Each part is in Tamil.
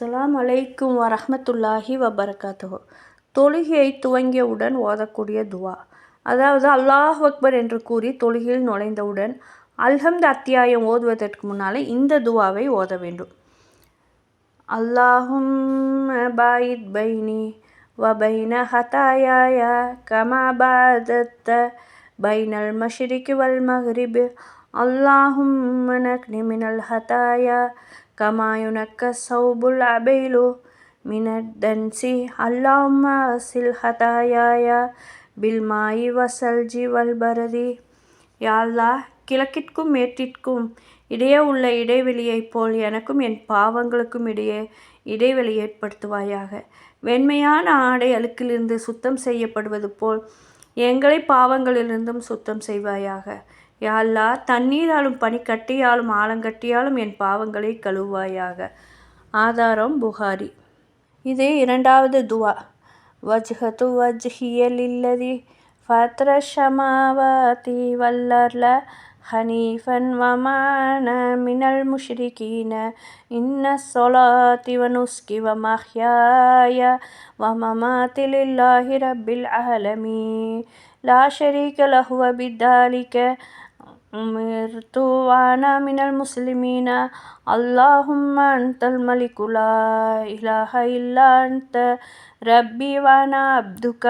அஸ்லாம் அலைக்கும் வரஹ்மத்துல்லாஹி வபரகாத்துஹு. தொழுகையை துவங்கியவுடன் ஓதக்கூடிய துவா. அதாவது அல்லாஹ் அக்பர் என்று கூறி தொழுகையில் நுழைந்தவுடன் அல்ஹம்த் அத்தியாயம் ஓதுவதற்கு முன்னாலே இந்த துவாவை ஓத வேண்டும். அல்லாஹும் பாயித் பைனி வபைன ஹதாயாய கமா பாதத்த பைனல் மஷிரிக்கு வல் மஹ்ரிப் அல்லாஹும் நக்னி மினல் ஹதாயா كما ينكى الثوب العبيل من الدنس اللهم أغسل خطاياي بالماء والثلج والبرد யா அல்லாஹ் கிழக்கிற்கும் மேற்கிற்கும் இடையே உள்ள இடைவெளியைப் போல் எனக்கும் என் பாவங்களுக்கும் இடையே இடைவெளி ஏற்படுத்துவாயாக வெண்மையான ஆடை அழுக்கிலிருந்து சுத்தம் செய்யப்படுவது போல் எங்களை பாவங்களிலிருந்தும் சுத்தம் செய்வாயாக யாழ்லா தண்ணீராலும் பனிக்கட்டியாலும் ஆலங்கட்டியாலும் என் பாவங்களை கழுவாயாக ஆதாரம் புகாரி. இது இரண்டாவது துவா. வஜ்ஹத்து வஜ்ஹியலில்லதி ஃபத்ர ஷமாவாதி வல்லர்ல ஹனீஃபன் வமான மினல் முஷ்ரிகீன. இன்ன சொலாத்தி வனுஸ்கி வமஹ்யாய வமமாத்திலில்லாஹி ரப்பில் ஆலமீ லா ஷரீக லஹுவ பித்தாலிக்க أمرت وأنا من المسلمين. اللهم أنت الملك لا إله إلا أنت. ربي وأنا عبدك.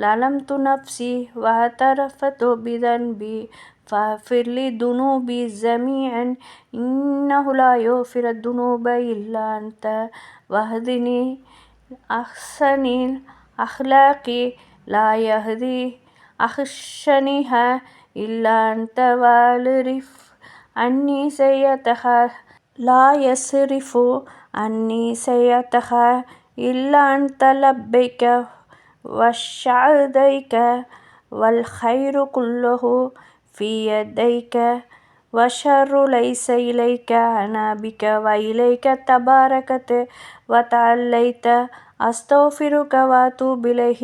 ظلمت نفسي واعترفت بذنبي. فاغفر لي ذنوبي جميعا. إنه لا يغفر الذنوب إلا أنت. واهدني أحسن الأخلاق. لا يهدي أحسنها إلا أنت والرف عني سيئتها لا يصرف عني سيئتها إلا أنت لبيك وسعديك والخير كله في يديك والشر ليس إليك أنا بك وإليك تباركت وتعاليت أستغفرك وأتوب إليه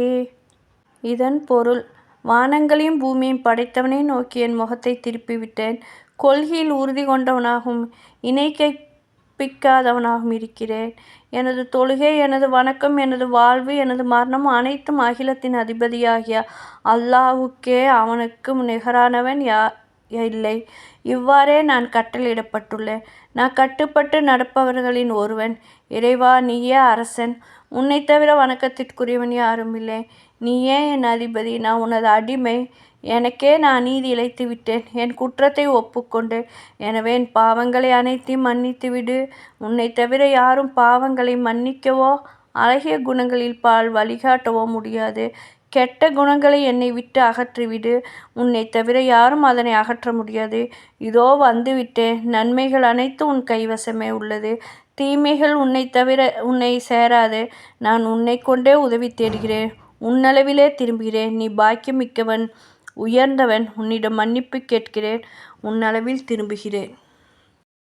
இதன் பொருள் வானங்களையும் பூமியையும் படைத்தவனை நோக்கி என் முகத்தை திருப்பிவிட்டேன். கொள்கையில் உறுதி கொண்டவனாகவும் இணை கற்பிக்காதவனாகவும் இருக்கிறேன். எனது தொழுகை எனது வணக்கம் எனது வாழ்வு எனது மரணம் அனைத்தும் அகிலத்தின் அதிபதியாகிய அல்லாஹுக்கே. அவனுக்கு நிகரானவன் யா இல்லை. இவ்வாறே நான் கட்டளையிடப்பட்டுள்ளேன். நான் கட்டுப்பட்டு நடப்பவர்களின் ஒருவன். இறைவா நீயே அரசன். உன்னை தவிர வணக்கத்திற்குரியவன் யாரும் இல்லை. நீயே என் அதிபதி. நான் உனது அடிமை. எனக்கே நான் நீதி இழைத்து விட்டேன். என் குற்றத்தை ஒப்புக்கொண்டு. எனவே என் பாவங்களை அனைத்தையும் மன்னித்து விடு. உன்னை தவிர யாரும் பாவங்களை மன்னிக்கவோ அழகிய குணங்களில் பால் வழிகாட்டவோ முடியாது. கெட்ட குணங்களை என்னை விட்டு அகற்றிவிடு. உன்னை தவிர யாரும் அதனை அகற்ற முடியாது. இதோ வந்துவிட்டேன். நன்மைகள் அனைத்தும் உன் கைவசமே உள்ளது. தீமைகள் உன்னை தவிர உன்னை சேராது. நான் உன்னை கொண்டே உதவி தேடுகிறேன். உன்னளவிலே திரும்புகிறேன். நீ பாக்கியம் மிக்கவன் உயர்ந்தவன். உன்னிடம் மன்னிப்பு கேட்கிறேன். உன்னளவில் திரும்புகிறேன்.